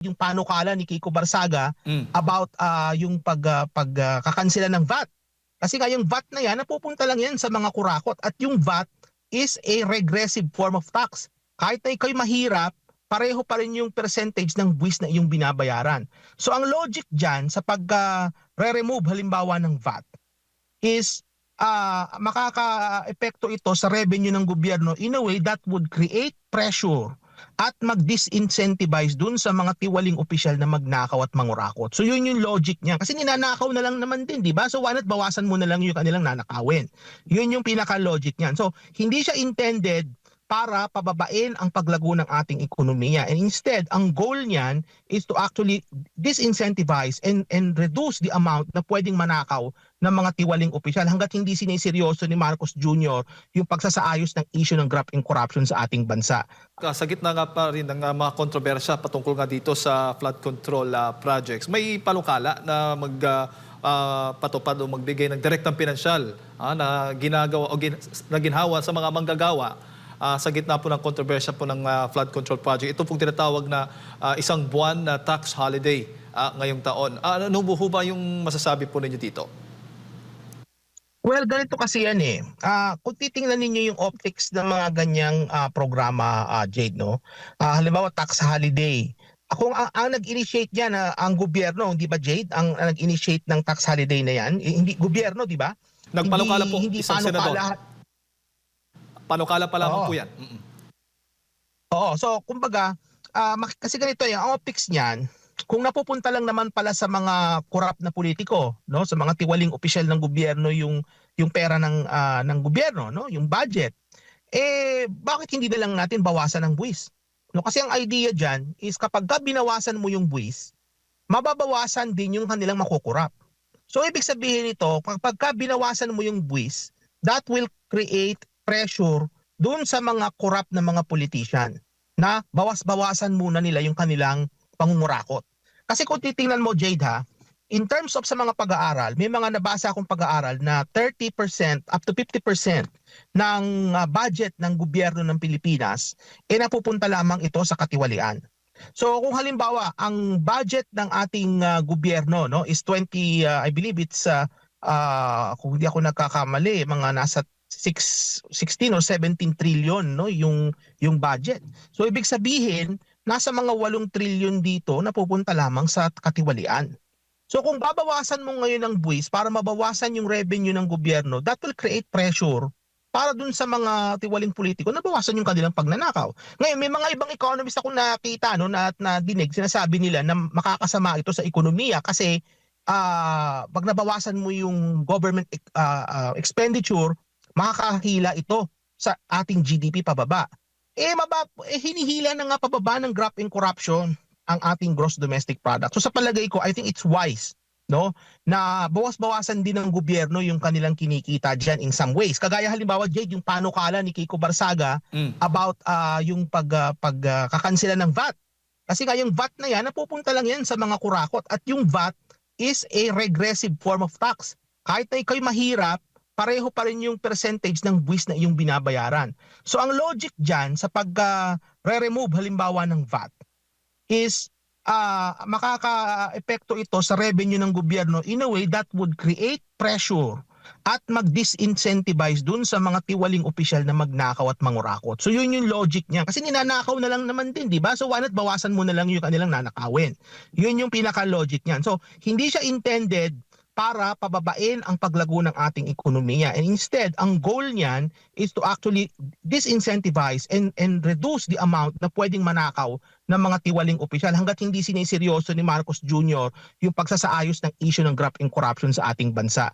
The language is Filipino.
yung panukala ni Kiko Barsaga Mm. about ah, yung pag ah, pag ah, kakansela ng VAT. Kasi nga yung VAT na yan napupunta lang yan sa mga kurakot at yung VAT is a regressive form of tax. Kahit na ikaw'y mahirap, pareho pa rin yung percentage ng buwis na iyong binabayaran. So ang logic diyan sa pag ah, re-remove halimbawa ng VAT is ah makaka-epekto ito sa revenue ng gobyerno in a way that would create pressure at mag-disincentivize dun sa mga tiwaling opisyal na magnakaw at mangurakot. So yun yung logic niya. Kasi ninanakaw na lang naman din, di ba? So why not bawasan mo na lang yung kanilang nanakawin. Yun yung pinaka-logic niyan. So hindi siya intended para pababain ang paglago ng ating ekonomiya. And instead, ang goal niyan is to actually disincentivize and, and reduce the amount na pwedeng manakaw ng mga tiwaling opisyal hanggat hindi siniseryoso ni Marcos Jr. yung pagsasaayos ng issue ng graft and corruption sa ating bansa. Sa gitna nga pa rin ng ah, mga kontrobersya patungkol nga dito sa flood control ah, projects, may palukala na mag ah, ah, patupad o magbigay ng direktang pinansyal ah, na ginagawa o gin, na ginhawa sa mga manggagawa ah, sa gitna po ng kontrobersya po ng ah, flood control project. Ito pong tinatawag na ah, isang buwan na tax holiday ah, ngayong taon. Ah, ano po ba yung masasabi po ninyo dito? Well, ganito kasi yan eh. Ah, kung titingnan ninyo yung optics ng mga ganyang ah, programa, ah, Jade, no? Ah, halimbawa, tax holiday. Ako ang, ang nag-initiate niyan ah, ang gobyerno, hindi ba Jade? Ang, ang nag-initiate ng tax holiday na yan, eh, hindi gobyerno, di ba? Nagpalukala po hindi, hindi isang senador. Panukala pa lamang Oo. po yan. Mm-mm. Oo, so kumbaga, ah, mak- kasi ganito eh, ang optics niyan, kung napupunta lang naman pala sa mga corrupt na politiko, no, sa mga tiwaling opisyal ng gobyerno yung yung pera ng ah, ng gobyerno, no, yung budget. Eh bakit hindi na lang natin bawasan ang buwis? No, kasi ang idea diyan is kapag ka binawasan mo yung buwis, mababawasan din yung kanilang makukurap. So ibig sabihin nito, kapag ka binawasan mo yung buwis, that will create pressure doon sa mga corrupt na mga politician na bawas-bawasan muna nila yung kanilang pangungurakot. Kasi kung titingnan mo Jade ha, in terms of sa mga pag-aaral, may mga nabasa akong pag-aaral na 30% up to 50% ng ah, budget ng gobyerno ng Pilipinas ay napupunta lamang ito sa katiwalian. So kung halimbawa ang budget ng ating ah, gobyerno no is 20 ah, I believe it's ah, ah, kung hindi ako nagkakamali mga nasa 6 16 or 17 trillion no yung yung budget. So ibig sabihin nasa mga 8 trillion dito na pupunta lamang sa katiwalian. So kung babawasan mo ngayon ang buwis para mabawasan yung revenue ng gobyerno, that will create pressure para dun sa mga tiwaling politiko na bawasan yung kanilang pagnanakaw. Ngayon, may mga ibang economist ako nakita no, na, na dinig, sinasabi nila na makakasama ito sa ekonomiya kasi ah pag nabawasan mo yung government ah, ah, expenditure, makakahila ito sa ating GDP pababa. Eh, mabab eh hinihila na nga pababa ng graft and corruption ang ating gross domestic product. So sa palagay ko, I think it's wise no na bawas-bawasan din ng gobyerno yung kanilang kinikita diyan in some ways. Kagaya halimbawa Jade yung panukala ni Kiko Barsaga Mm. about ah, yung pag ah, pag ah, kakansela ng VAT. Kasi nga yung VAT na yan napupunta lang yan sa mga kurakot at yung VAT is a regressive form of tax. Kahit na ikaw'y mahirap, pareho pa rin yung percentage ng buwis na iyong binabayaran. So ang logic diyan sa pag ah, re-remove halimbawa ng VAT is ah makaka-epekto ito sa revenue ng gobyerno in a way that would create pressure at mag-disincentivize dun sa mga tiwaling opisyal na magnakaw at mangurakot. So yun yung logic niya. Kasi ninanakaw na lang naman din, di ba? So why not bawasan mo na lang yung kanilang nanakawin. Yun yung pinaka-logic niyan. So hindi siya intended para pababain ang paglago ng ating ekonomiya. And instead, ang goal niyan is to actually disincentivize and, and reduce the amount na pwedeng manakaw ng mga tiwaling opisyal hanggat hindi siniseryoso ni Marcos Jr. yung pagsasaayos ng issue ng graft and corruption sa ating bansa.